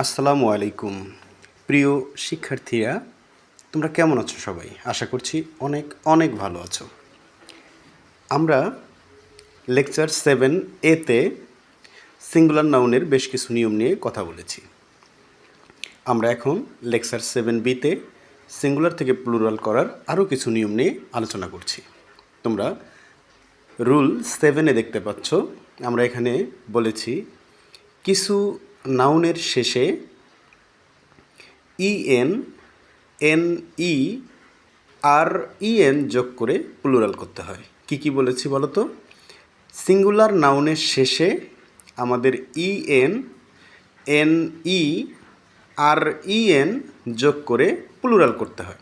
আসসালামু আলাইকুম। প্রিয় শিক্ষার্থীরা, তোমরা কেমন আছো সবাই? আশা করছি অনেক অনেক ভালো আছো। আমরা লেকচার সেভেন এতে সিঙ্গুলার নাউনের বেশ কিছু নিয়ম নিয়ে কথা বলেছি। আমরা এখন লেকচার সেভেন বিতে সিঙ্গুলার থেকে প্লুরাল করার আরও কিছু নিয়ম নিয়ে আলোচনা করছি। তোমরা রুল সেভেনে দেখতে পাচ্ছ। আমরা এখানে বলেছি, কিছু নাউনের শেষে EN N E R EN যোগ করে প্লুরাল করতে হয়। কি কি বলেছি বলো তো? সিঙ্গুলার নাউনের শেষে আমাদের EN N E R EN যোগ করে প্লুরাল করতে হয়।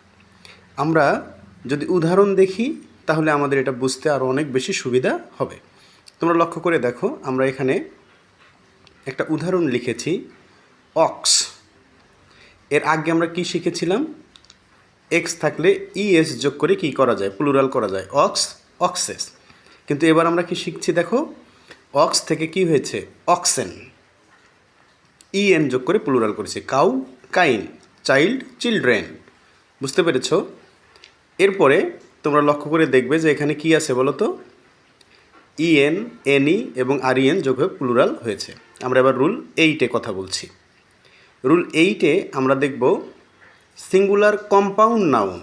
আমরা যদি উদাহরণ দেখি, তাহলে আমাদের এটা বুঝতে আরও অনেক বেশি সুবিধা হবে। তোমরা লক্ষ্য করে দেখো, আমরা এখানে একটা উদাহরণ লিখেছি, অক্স। এর আগে আমরা কি শিখেছিলাম? এক্স থাকলে ইএস যোগ করে কি করা যায়? প্লুরাল করা যায়। Ox, oxes. কিন্তু এবার আমরা কি শিখছি দেখো? অক্স থেকে কি হয়েছে? অক্সেন। ইএন যোগ করে প্লুরাল করেছি। Cow, kine. Child, children. বুঝতে পেরেছ? এরপরে তোমরা লক্ষ্য করে দেখবে যে এখানে কি আছে বলো তো? ইএন এনই এবং আরইএন যোগ হয়ে প্লুরাল হয়েছে। আমরা এবার রুল এইটে কথা বলছি। রুল এইটে আমরা দেখব সিঙ্গুলার কম্পাউন্ড নাউন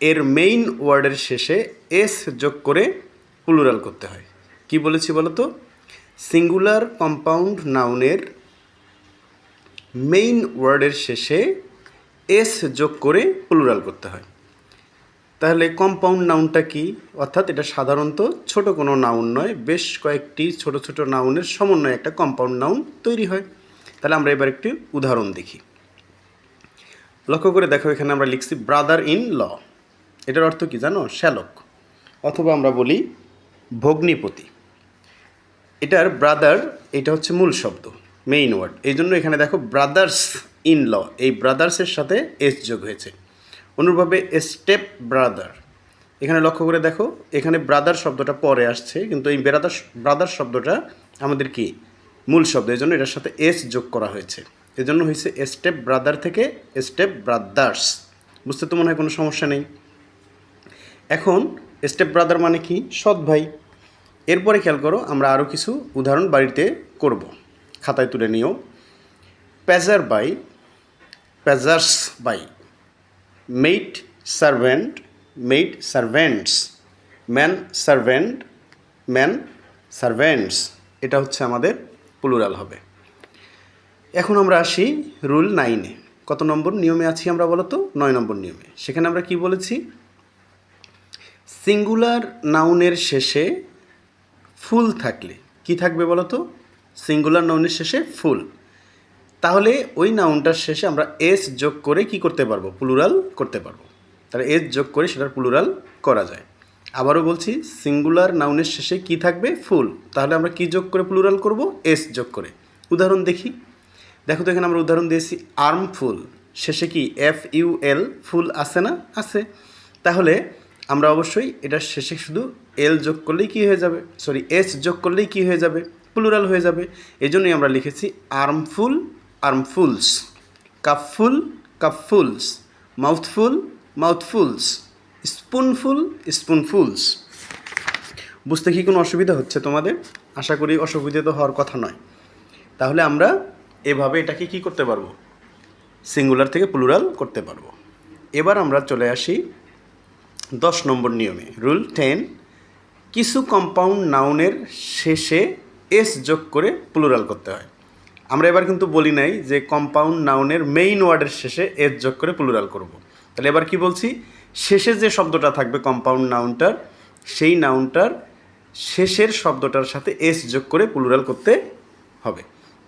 এর মেইন ওয়ার্ডের শেষে এস যোগ করে প্লুরাল করতে হয়। কি বলেছি বলো তো সিঙ্গুলার কম্পাউন্ড নাউনের মেইন ওয়ার্ডের শেষে এস যোগ করে প্লুরাল করতে হয়। তাহলে কম্পাউন্ড নাউনটা কি? অর্থাৎ এটা সাধারণত ছোট কোনো নাউন নয়, বেশ কয়েকটি ছোট ছোট নাউনের সমন্বয়ে একটা কম্পাউন্ড নাউন তৈরি হয়। তাহলে আমরা এবার একটি উদাহরণ দেখি। লক্ষ্য করে দেখো, এখানে আমরা লিখছি ব্রাদার ইন ল এটার অর্থ কি জানো? শ্যালক। অথবা আমরা বলি ভগ্নিপতি। এটার ব্রাদার এটা হচ্ছে মূল শব্দ মেইন ওয়ার্ড এই জন্য এখানে দেখো ব্রাদার্স ইন ল এই ব্রাদার্সের সাথে এস যোগ হয়েছে। অনুরূপভাবে স্টেপ ব্রাদার এখানে লক্ষ্য করে দেখো, এখানে ব্রাদার শব্দটা পরে আসছে, কিন্তু এই ব্রাদার ব্রাদার শব্দটা আমাদের কি? মূল শব্দ এই জন্য এটার সাথে এস যোগ করা হয়েছে। এজন্য হয়েছে স্টেপ ব্রাদার থেকে স্টেপ ব্রাদার্স বুঝতে তো মনে হয় কোনো সমস্যা নেই। এখন স্টেপ ব্রাদার মানে কি? সৎ ভাই। এরপরে খেয়াল করো, আমরা আরও কিছু উদাহরণ বাড়িতে করব। খাতায় তুলে নিও। Passer by passers by maid servant maid servants man servant man servants এটা হচ্ছে আমাদের প্লুরাল হবে। এখন আমরা আসি রুল নাইনে কত নম্বর নিয়মে আছি আমরা বলতো? নয় নম্বর নিয়মে। সেখানে আমরা কি বলেছি? সিঙ্গুলার নাউনের শেষে ফুল থাকলে। কি থাকবে বলতো? সিঙ্গুলার নাউনের শেষে ফুল তাহলে ওই নাউনটার শেষে আমরা এস যোগ করে কি করতে পারব? প্লুরাল করতে পারব। তাহলে এস যোগ করে সেটার প্লুরাল করা যায়। আবারও বলছি সিঙ্গুলার নাউনের শেষে কি থাকবে? ফুল তাহলে আমরা কি যোগ করে প্লুরাল করব? এস যোগ করে। উদাহরণ দেখি। দেখো তো এখানে আমরা উদাহরণ দিয়েছি আর্মফুল শেষে কি এফ ইউ এল ফুল আছে না? আছে। তাহলে আমরা অবশ্যই এটার শেষে শুধু এল যোগ করলেই কি হয়ে যাবে? সরি এস যোগ করলেই কি হয়ে যাবে? প্লুরাল হয়ে যাবে। এই জন্যই আমরা লিখেছি আর্মফুল আর্মফুলস কাপফুল কাপফুলস মাউথফুল মাউথফুলস স্পুনফুল স্পুনফুলস বুঝতে কি কোনো অসুবিধা হচ্ছে তোমাদের? আশা করি অসুবিধা তো হওয়ার কথা নয়। তাহলে আমরা এভাবে এটাকে কি করতে পারব? সিঙ্গুলার থেকে প্লুরাল করতে পারব। এবার আমরা চলে আসি দশ নম্বর নিয়মে। রুল টেন কিছু কম্পাউন্ড নাউনের শেষে এস যোগ করে প্লুরাল করতে হয়। আমরা এবার কিন্তু বলি নাই যে কম্পাউন্ড নাউনের মেইন ওয়ার্ডের শেষে এস যোগ করে প্লুরাল করব। তাহলে এবার কি বলছি? শেষে যে শব্দটা থাকবে কম্পাউন্ড নাউনটার সেই নাউনটার শেষের শব্দটার সাথে এস যোগ করে প্লুরাল করতে হবে।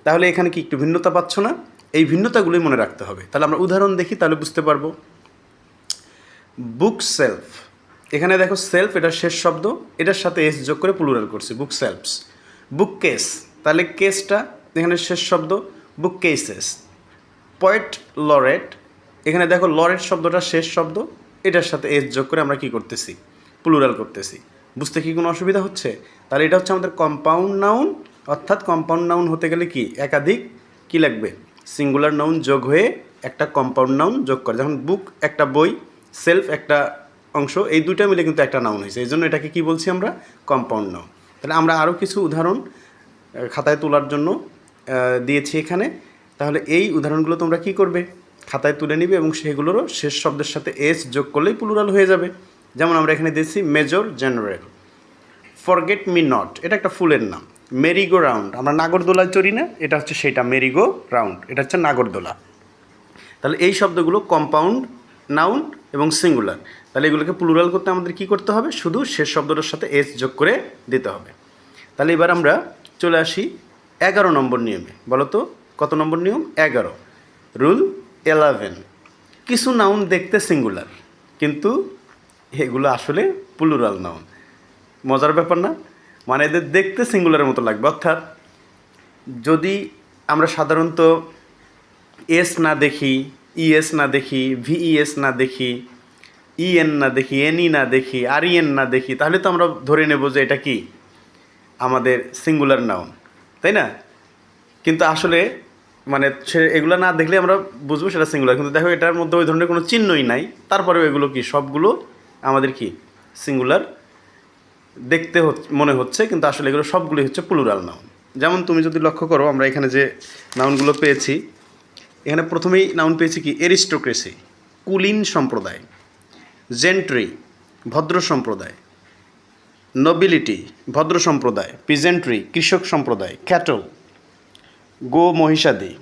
তাহলে এখানে কি একটু ভিন্নতা পাচ্ছ না? এই ভিন্নতাগুলোই মনে রাখতে হবে। তাহলে আমরা উদাহরণ দেখি, তাহলে বুঝতে পারব। বুক সেলফ এখানে দেখো সেলফ এটা শেষ শব্দ, এটার সাথে এস যোগ করে প্লুরাল করছি বুক সেলফস বুক কেস তাহলে কেসটা এখানে শেষ শব্দ বুক কেসেস পয়েট লরেট এখানে দেখো লরেট শব্দটা শেষ শব্দ, এটার সাথে এস যোগ করে আমরা কি করতেছি? প্লুরাল করতেছি। বুঝতে কি কোনো অসুবিধা হচ্ছে? তাহলে এটা হচ্ছে আমাদের কম্পাউন্ড নাউন অর্থাৎ কম্পাউন্ড নাউন হতে গেলে কি? একাধিক, কি লাগবে? সিঙ্গুলার নাউন যোগ হয়ে একটা কম্পাউন্ড নাউন যোগ করে। যেমন বুক একটা বই সেলফ একটা অংশ, এই দুইটা মিলে কিন্তু একটা নাউন হয়েছে। এই জন্য এটাকে কি বলছি আমরা? কম্পাউন্ড নাউন তাহলে আমরা আরও কিছু উদাহরণ খাতায় তোলার জন্য দিয়েছি এখানে। তাহলে এই উদাহরণগুলো তোমরা কি করবে? খাতায় তুলে নিবে এবং সেগুলোরও শেষ শব্দের সাথে এস যোগ করলেই প্লুরাল হয়ে যাবে। যেমন আমরা এখানে দিয়েছি major general forget me not এটা একটা ফুলের নাম। মেরিগো রাউন্ড আমরা নাগরদোলায় চড়ি না, এটা হচ্ছে সেটা মেরিগো রাউন্ড এটা হচ্ছে নাগরদোলা। তাহলে এই শব্দগুলো কম্পাউন্ড নাউন এবং সিঙ্গুলার তাহলে এগুলোকে প্লুরাল করতে আমাদের কি করতে হবে? শুধু শেষ শব্দটার সাথে এস যোগ করে দিতে হবে। তাহলে এবার আমরা চলে আসি এগারো নম্বর নিয়মে, বলো তো, কত নম্বর নিয়ম? এগারো। Rule eleven. কিছু নাউন দেখতে সিঙ্গুলার, কিন্তু এগুলো আসলে প্লুরাল নাউন। মজার ব্যাপার না? মানে এদের দেখতে সিঙ্গুলারের মতো লাগবে। অর্থাৎ যদি আমরা সাধারণত এস না দেখি, ইএস না দেখি, ভিইএস না দেখি, ইএন না দেখি, এনই না দেখি আর ইএন না দেখি, তাহলে তো আমরা ধরে নেব যে এটা কি? আমাদের সিঙ্গুলার নাউন। তাই না? কিন্তু আসলে মানে সে এগুলো না দেখলে আমরা বুঝব সেটা সিঙ্গুলার কিন্তু দেখো এটার মধ্যে ওই ধরনের কোনো চিহ্নই নাই। তারপরেও এগুলো কি? সবগুলো আমাদের কি? সিঙ্গুলার দেখতে মনে হচ্ছে, কিন্তু আসলে এগুলো সবগুলোই হচ্ছে প্লুরাল নাউন যেমন তুমি যদি লক্ষ্য করো, আমরা এখানে যে নাউনগুলো পেয়েছি, এখানে প্রথমেই নাউন পেয়েছি কি? এরিস্টোক্রেসি কুলিন সম্প্রদায় জেন্ট্রি ভদ্র সম্প্রদায়। নোবিলিটি ভদ্র সম্প্রদায় পিজেন্ট্রি কৃষক সম্প্রদায় ক্যাটল গো মহিষাদি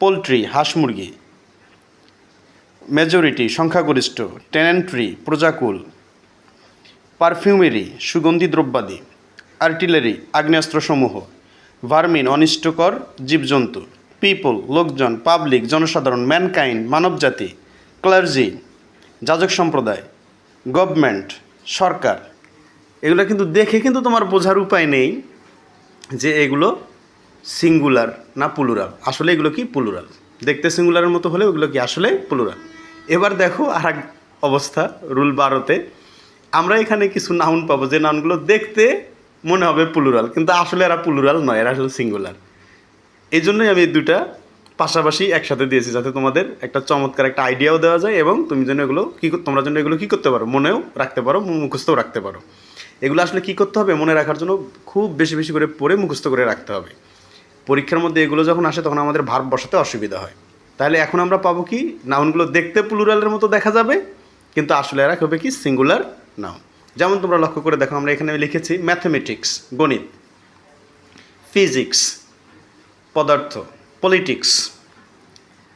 পোলট্রি হাঁস মুরগি মেজরিটি সংখ্যাগরিষ্ঠ টেনেন্ট্রি প্রজাকুল পারফিউমেরি সুগন্ধি দ্রব্যাদি আর্টিলারি আগ্নেয়াস্ত্রসমূহ ভার্মিন অনিষ্টকর জীবজন্তু পিপল লোকজন পাবলিক জনসাধারণ ম্যানকাইন্ড মানবজাতি ক্লার্জি যাজক সম্প্রদায় গভর্নমেন্ট সরকার এগুলো কিন্তু দেখে কিন্তু তোমার বোঝার উপায় নেই যে এগুলো সিঙ্গুলার না প্লুরাল আসলে এগুলো কি প্লুরাল দেখতে সিঙ্গুলারের মতো হলে ওগুলো কি আসলে প্লুরাল এবার দেখো আর অবস্থা রুল বারোতে। আমরা এখানে কিছু নাউন পাবো, যে নাউনগুলো দেখতে মনে হবে প্লুরাল কিন্তু আসলে এরা প্লুরাল নয়, এরা আসলে সিঙ্গুলার এই জন্যই আমি দুটা পাশাপাশি একসাথে দিয়েছি, যাতে তোমাদের একটা চমৎকার একটা আইডিয়াও দেওয়া যায় এবং তুমি যেন এগুলো কী তোমরা যেন এগুলো কী করতে পারো, মনেও রাখতে পারো, মুখস্থও রাখতে পারো। এগুলো আসলে কী করতে হবে মনে রাখার জন্য খুব বেশি বেশি করে পড়ে মুখস্থ করে রাখতে হবে। পরীক্ষার মধ্যে এগুলো যখন আসে তখন আমাদের ভার বসাতে অসুবিধা হয়। তাহলে এখন আমরা পাবো কি নাউনগুলো দেখতে প্লুরালের মতো দেখা যাবে, কিন্তু আসলে এরা হবে কি সিঙ্গুলার নাউন। যেমন তোমরা লক্ষ্য করে দেখো, আমরা এখানে লিখেছি ম্যাথমেটিক্স, গণিত, ফিজিক্স, পদার্থ, পলিটিক্স,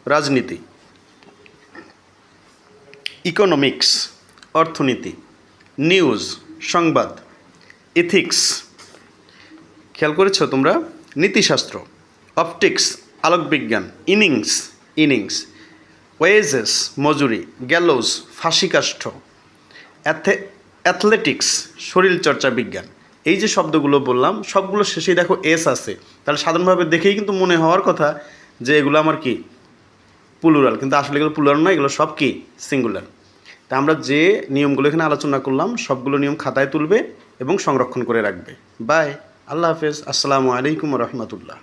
রাজনীতি, ইকোনমিক্স, অর্থনীতি, নিউজ সংবাদ ইথিক্স খেয়াল করেছ তোমরা? নীতিশাস্ত্র অপটিক্স আলোকবিজ্ঞান ইনিংস ইনিংস ওয়েজেস মজুরি গ্যালোজ ফাঁসিকাষ্ঠ। অ্যাথে অ্যাথলেটিক্স শরীরচর্চা বিজ্ঞান। এই যে শব্দগুলো বললাম, সবগুলো শেষেই দেখো এস আছে। তাহলে সাধারণভাবে দেখেই কিন্তু মনে হওয়ার কথা যে এগুলো আমার কি? প্লুরাল কিন্তু আসলে এগুলো প্লুরাল নয়, এগুলো সব কি? সিঙ্গুলার তা আমরা যে নিয়মগুলো এখানে আলোচনা করলাম, সবগুলো নিয়ম খাতায় তুলবে এবং সংরক্ষণ করে রাখবে। বাই আল্লাহ হাফেজ। আসসালামু আলাইকুম রহমতুল্লাহ।